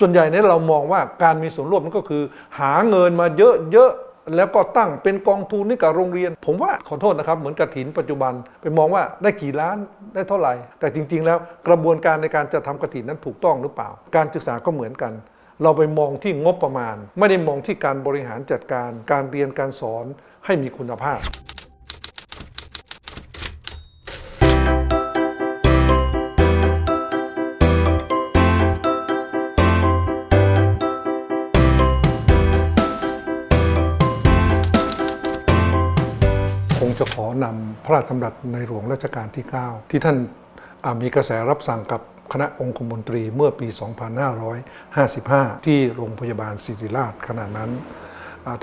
ส่วนใหญ่เนี่ยเรามองว่าการมีส่วนร่วมมันก็คือ หาเงินมาเยอะๆแล้วก็ตั้งเป็นกองทุนให้กับโรงเรียน ผมว่าขอโทษนะครับ เหมือนกระถินปัจจุบันไปมองว่าได้กี่ล้านได้เท่าไหร่ แต่จริง ๆ แล้วกระบวนการในการจะทำกระถินนั้นถูกต้องหรือเปล่า การศึกษาก็เหมือนกัน เราไปมองที่งบประมาณ ไม่ได้มองที่การบริหารจัดการ การเรียนการสอนให้มีคุณภาพ จะขอนำพระราชดำรัสในหลวงรัชกาลที่ 9 ที่ท่านมีกระแสรับสั่งกับคณะองคมนตรีเมื่อปี 2555 ที่โรงพยาบาลศิริราชขณะนั้น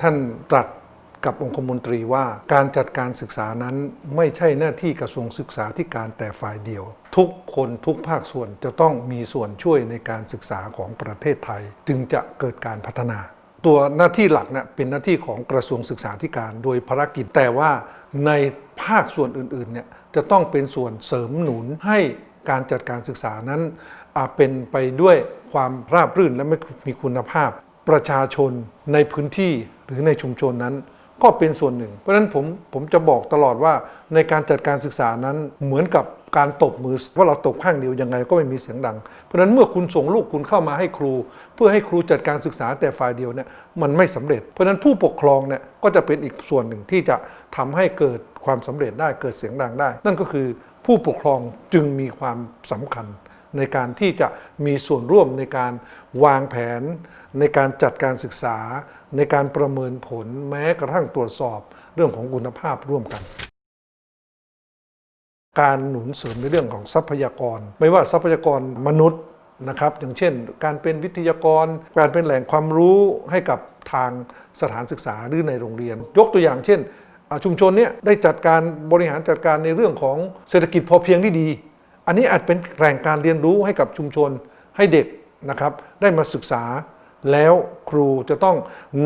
ท่านตรัสกับองคมนตรีว่าการจัดการศึกษานั้นไม่ใช่หน้าที่กระทรวงศึกษาธิการแต่ฝ่ายเดียว ทุกคนทุกภาคส่วนจะต้องมีส่วนช่วยในการศึกษาของประเทศไทย จึงจะเกิดการพัฒนา ตัวหน้าที่หลักเนี่ยเป็นหน้าที่ของกระทรวงศึกษาธิการโดยภารกิจ แต่ว่าในภาคส่วนอื่นๆเนี่ยจะต้องเป็นส่วนเสริมหนุนให้การจัดการศึกษานั้นอ่าเป็นไปด้วยความราบรื่นและไม่มีคุณภาพ ประชาชนในพื้นที่หรือในชุมชนนั้น ก็เป็นส่วนหนึ่ง เพราะฉะนั้นผมผมจะบอกตลอดว่าในการจัดการศึกษานั้นเหมือนกับการตบมือว่าเราตบข้างเดียวยังไงก็ไม่มีเสียงดัง เพราะฉะนั้นเมื่อคุณส่งลูกคุณเข้ามาให้ครู เพื่อให้ครูจัดการศึกษาแต่ฝ่ายเดียวเนี่ยมันไม่สำเร็จ เพราะฉะนั้นผู้ปกครองเนี่ยก็จะเป็นอีกส่วนหนึ่งที่จะทำให้เกิดความสำเร็จได้เกิดเสียงดังได้ นั่นก็คือผู้ปกครองจึงมีความสำคัญ ในการที่จะมีส่วนร่วมในการวางแผน ในการจัดการศึกษา ในการประเมินผลแม้กระทั่งตรวจสอบเรื่องของคุณภาพร่วมกัน การหนุนเสริมในเรื่องของทรัพยากร ไม่ว่าทรัพยากรมนุษย์นะครับอย่างเช่น การเป็นวิทยากร การเป็นแหล่งความรู้ให้กับทางสถานศึกษาหรือในโรงเรียน ยกตัวอย่างเช่น ชุมชนเนี้ยได้จัดการบริหารจัดการในเรื่องของเศรษฐกิจพอเพียงที่ดี อันนี้อาจเป็นแหล่งการเรียนรู้ให้กับชุมชนให้เด็กนะครับ ได้มาศึกษาแล้วครูจะต้อง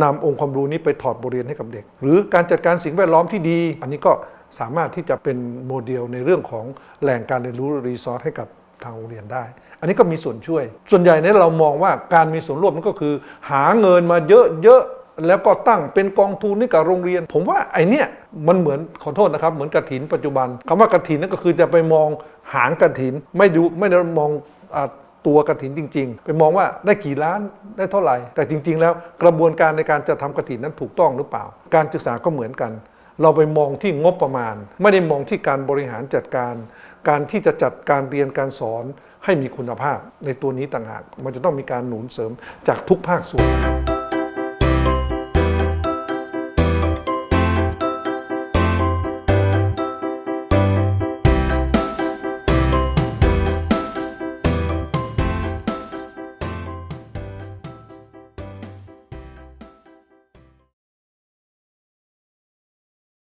นำองค์ความรู้นี้ไปถอดบทเรียนให้กับเด็ก หรือการจัดการสิ่งแวดล้อมที่ดี อันนี้ก็สามารถที่จะเป็นโมเดลในเรื่องของแหล่งการเรียนรู้รีซอสให้กับทางโรงเรียนได้ อันนี้ก็มีส่วนช่วย ส่วนใหญ่เนี่ยเรามองว่าการมีส่วนร่วมมันก็คือ หาเงินมาเยอะๆ แล้วก็ตั้งเป็นกองทุนให้กับโรงเรียน ผมว่าไอเนี้ยมันเหมือนขอโทษนะครับ เหมือนกระถินปัจจุบันคำว่ากระถินนั่นก็คือจะไปมองหางกระถินไม่ดูไม่ได้มองอตัวกระถินจริง ๆ ไปมองว่าได้กี่ล้านได้เท่าไหร่ แต่จริง ๆ แล้วกระบวนการในการจะทำกระถินนั้นถูกต้องหรือเปล่า การศึกษาก็เหมือนกัน เราไปมองที่งบประมาณ ไม่ได้มองที่การบริหารจัดการ การที่จะจัดการเรียนการสอนให้มีคุณภาพ ในตัวนี้ต่างหาก มันจะต้องมีการหนุนเสริมจากทุกภาคส่วน